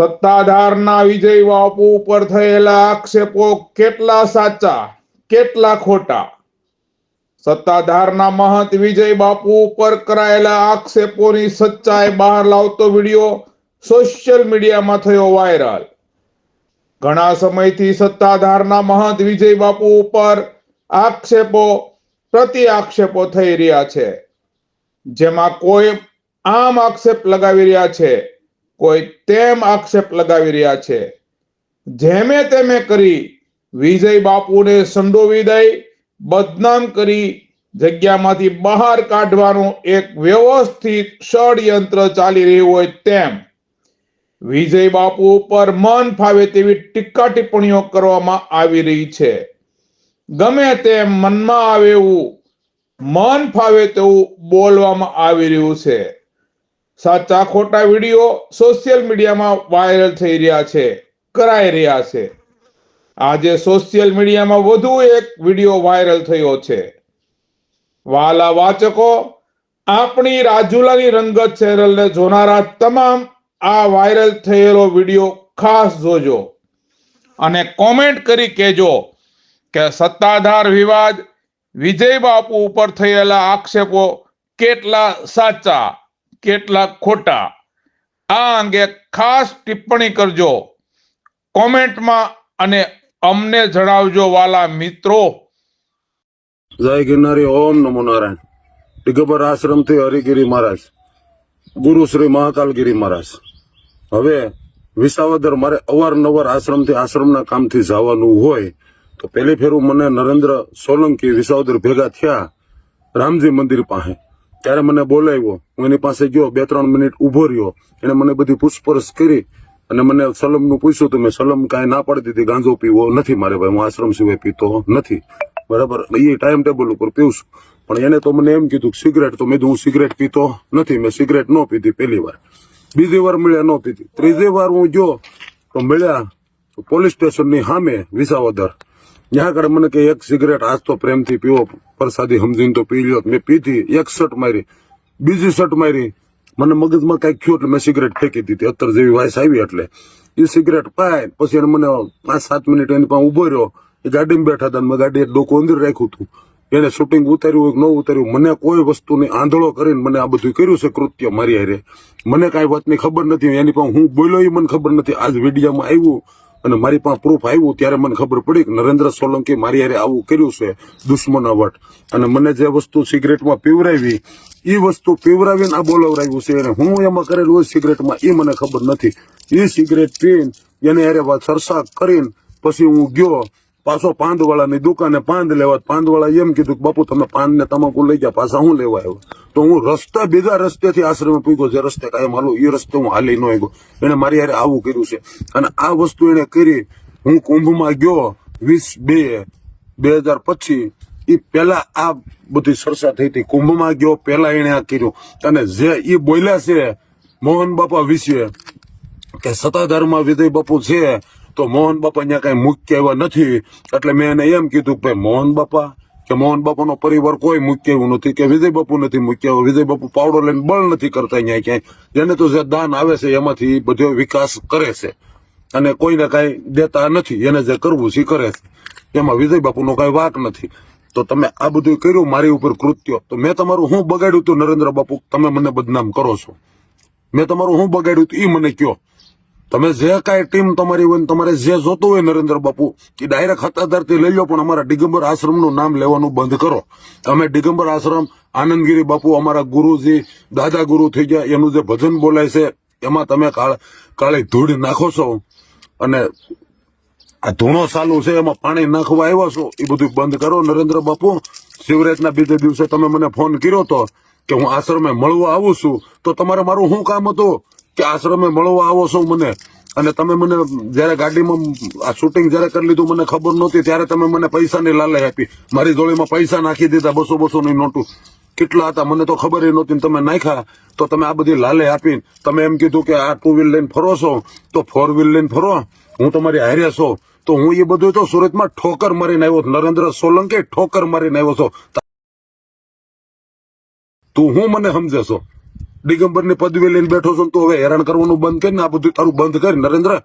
સત્તાધારના વિજય બાપુ ઉપર થયેલા આક્ષેપો કેટલા સાચા, કેટલા ખોટા? સત્તાધારના મહંત વિજય બાપુ ઉપર કરાયેલા આક્ષેપોની સચ્ચાઈ બહાર લાવતો વીડિયો સોશિયલ મીડિયામાં થયો વાયરલ. ઘણા સમયથી સત્તાધારના મહંત વિજય બાપુ ઉપર આક્ષેપો, પ્રતિ આક્ષેપો થઈ રહ્યા છે. જેમાં કોઈ આમ આક્ષેપ લગાવી રહ્યા છે. કોઈ તેમ આક્ષેપ લગાવી રહ્યા છે. જેમે તેમે કરી વિજય બાપુને સંડોવી દઈ, બદનામ કરી જગ્યામાંથી બહાર કાઢવાનું એક વ્યવસ્થિત ષડયંત્ર ચાલી રહ્યું હોય તેમ વિજય બાપુ ઉપર મન ફાવે તેવી ટીકા ટિપ્પણીઓ કરવામાં આવી રહી છે. ગમે તેમ મનમાં આવે એવું, મન ફાવે તેવું બોલવામાં આવી રહ્યું છે. સાચા ખોટા વીડિયો સોશિયલ મીડિયામાં વાયરલ થઈ રહ્યા છે, કરાઈ રહ્યા છે. આજે સોશિયલ મીડિયામાં વધુ એક વીડિયો વાયરલ થયો છે. વાલા વાચકો, આપણી રાજુલાની રંગત ચેનલને જોનારા તમામ આ વાયરલ થયેલો વીડિયો ખાસ જોજો અને કોમેન્ટ કરી કહેજો કે સત્તાધાર વિવાદ વિજય બાપુ ઉપર થયેલા આક્ષેપો કેટલા સાચા? કેટલા ખોટા. આ અંગે ખાસ ટિપ્પણી કરજો. કોમેન્ટમાં અને અમને જણાવજો વાલા મિત્રો. જય ગિરનારી, ઓમ નમો નારાયણ. દિગંબર આશ્રમથી હરિગીરી મહારાજ. ગુરુ શ્રી મહાકાલગીરી મહારાજ. હવે વિસાવદર મારે અવારનવાર આશ્રમથી આશ્રમના કામથી જવાનું હોય, તો પેલી ફેરું મને નરેન્દ્ર સોલંકી વિસાવદર ભેગા થયા રામજી મંદિર પાસે. ત્યારે મને બોલાવ્યો. હું એની પાસે ગયો, બે, ત્રણ મિનિટ ઊભો રહ્યો. એને મને બધી પૂછપરછ કરી અને મને સલમનું પૂછ્યું તો મેં સલમ કાંઈ ના પાડી દીધી, ગાંજો પીવો નથી મારે ભાઈ, હું આશ્રમ સિવાય પીતો નથી. બરાબર? એ ટાઈમ ટેબલ ઉપર પીવું છું. પણ એને તો મને એમ કીધું સિગરેટ તો મેં કીધું, હું સિગરેટ પીતો નથી, મેં સિગરેટ ન પીધી પહેલી વાર. બીજી વાર મળ્યા ન પીધી. ત્રીજી વાર હું ગયો, તો મળ્યા પોલીસ સ્ટેશનની સામે વિસાવદર. ત્યાં આગળ મને કે એક સિગરેટ આજ તો પ્રેમથી પીવો, પ્રસાદી સમજીને તો પી લ્યો. મેં પીધી, એક શર્ટ મારી, બીજી શર્ટ મારી. મને મગજમાં કાંઈક થયું એટલે મેં સિગરેટ ફેંકી દીધી. અત્તર જેવી વાયસ આવી એટલે. એ સિગરેટ પાય, પછી એને મને પાંચ, સાત મિનિટ એની પાસે ઊભો રહ્યો. એ ગાડીમાં બેઠા હતા મેં ગાડી ડોકું અંદર રાખ્યું હતું. એને શૂટિંગ ઉતાર્યું હોય કે ન ઉતાર્યું, મને કોઈ વસ્તુની આંધળો કરીને મને આ બધું કર્યું છે કૃત્ય મારી હારે. મને કાંઈ વાતની ખબર નથી, એની પાસે હું બોલ્યો એ મને ખબર નથી. આજ વિડીયામાં આવ્યું. અને મારી પાસે પ્રૂફ આવ્યું ત્યારે મને ખબર પડી કે નરેન્દ્ર સોલંકી મારી હારે આવું કર્યું છે દુશ્મનાવટ અને મને જે વસ્તુ સિગરેટમાં પીવરાવી એ વસ્તુ પીવરાવીને આ બોલાવરાવ્યું છે અને હું એમાં કરેલું હોય સિગરેટમાં એ મને ખબર નથી. એ સિગરેટ પીને, એને હારે સરસા કરીને પછી હું ગયો પાછો પાંદવાળાની દુકાને પાંદ લેવા પાંદવાળા એમ કીધું બાપુ, તમે પાન ને તમાકુ લઈ ગયા પાછા હું લેવા આવ્યો? તો હું રસ્તા, બીજા રસ્તેથી આશ્રમે પૂગ્યો, જે રસ્તે કાયમ હાલું એ રસ્તે હું હાલી ન એને મારી યારે આવું કર્યું છે. અને આ વસ્તુ એને કરી. હું કુંભમાં ગયો વીસ બે બે હજાર પછી એ પેલા આ બધી ચર્ચા થઈ હતી. કુંભમાં ગયો પેલા એને આ કર્યું. અને જે એ બોલ્યા છે, મોહન બાપા વિશે, કે સત્તાધારમાં વિજય બાપુ છે તો મોહન બાપા અહીંયા કઈ મુખ્ય એવા નથી. એટલે મેં એને એમ કીધું કે મોહન બાપા, કે મોહન બાપાનો પરિવાર કોઈ મુખ્ય એવું નથી, કે વિજય બાપુ નથી મુખ્ય વિજય બાપુ પાવડો લઈને બળ નથી કરતા અહીંયા ક્યાંય. જેને તો જે દાન આવે છે એમાંથી બધો વિકાસ કરે છે. અને કોઈને કાંઈ દેતા નથી, એને જે કરવું છે કરે છે. એમાં વિજય બાપુનો કાંઈ વાક નથી. તો તમે આ બધું કર્યું મારી ઉપર કૃત્ય. તો મેં તમારું હું બગાડ્યું હતું નરેન્દ્ર બાપુ? તમે મને બદનામ કરો છો. મેં તમારું હું બગાડ્યું હતું એ મને કયો. તમે જે કાંઈ ટીમ તમારી હોય તમારે જે જોતું હોય નરેન્દ્ર બાપુ, એ ડાયરેક્ટ હતાધારથી લઈ લો, પણ અમારા દિગંબર આશ્રમનું નામ લેવાનું બંધ કરો. અમે દિગંબર આશ્રમ, આનંદગીરી બાપુ, અમારા ગુરુજી, દાદા ગુરુ થઈ ગયા, એનું જે ભજન બોલાય છે, એમાં તમે કાળી ધૂળ નાખો છો. અને આ ધૂણો ચાલુ છે, એમાં પાણી નાખવા આવ્યા છો, એ બધું બંધ કરો, નરેન્દ્ર બાપુ. શિવરાજના બીજે દિવસે તમે મને ફોન કર્યો હતો કે હું આશ્રમે મળવા આવું છું, તો તમારે મારું શું કામ હતું? કે આશ્રમે મળવા આવો છો મને. અને તમે મને જયારે ગાડીમાં આ શૂટિંગ જયારે કરી લીધું, મને ખબર નહોતી, ત્યારે તમે મને પૈસાની લાલે આપી. મારી જોડીમાં પૈસા નાખી દીધા, બસો બસો ની નોટું. કેટલા હતા, મને તો ખબર નહોતી તમે નાખ્યા. તો તમે આ બધી લાલે આપીને, તમે એમ કીધું કે આ ટુ વ્હીલ લઈને ફરો છો, તો ફોર વ્હીલ લઈને ફરો. હું તમારી હારે છો. તો હું એ બધું તો સુરતમાં ઠોકર મારીને આવ્યો નરેન્દ્ર સોલંકી ઠોકર મારીને આવ્યો છો. તું હું મને સમજે છો? દિગંબરની પદવી લઈને બેઠો છો તો હવે હેરાન કરવાનું બંધ કરી ને, આ બધું તારું બંધ કરી નરેન્દ્ર.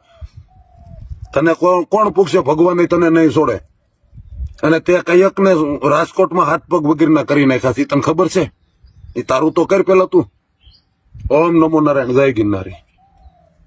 તને કોણ પૂછશે ભગવાન તને નહીં છોડે. અને તે કયક ને રાજકોટમાં હાથ પગ વગેરેના કરી નાખ્યા છે. તને ખબર છે? એ તારું તો કર પેલા તું. ઓમ નમો નારાયણ, જય ગિરનારી.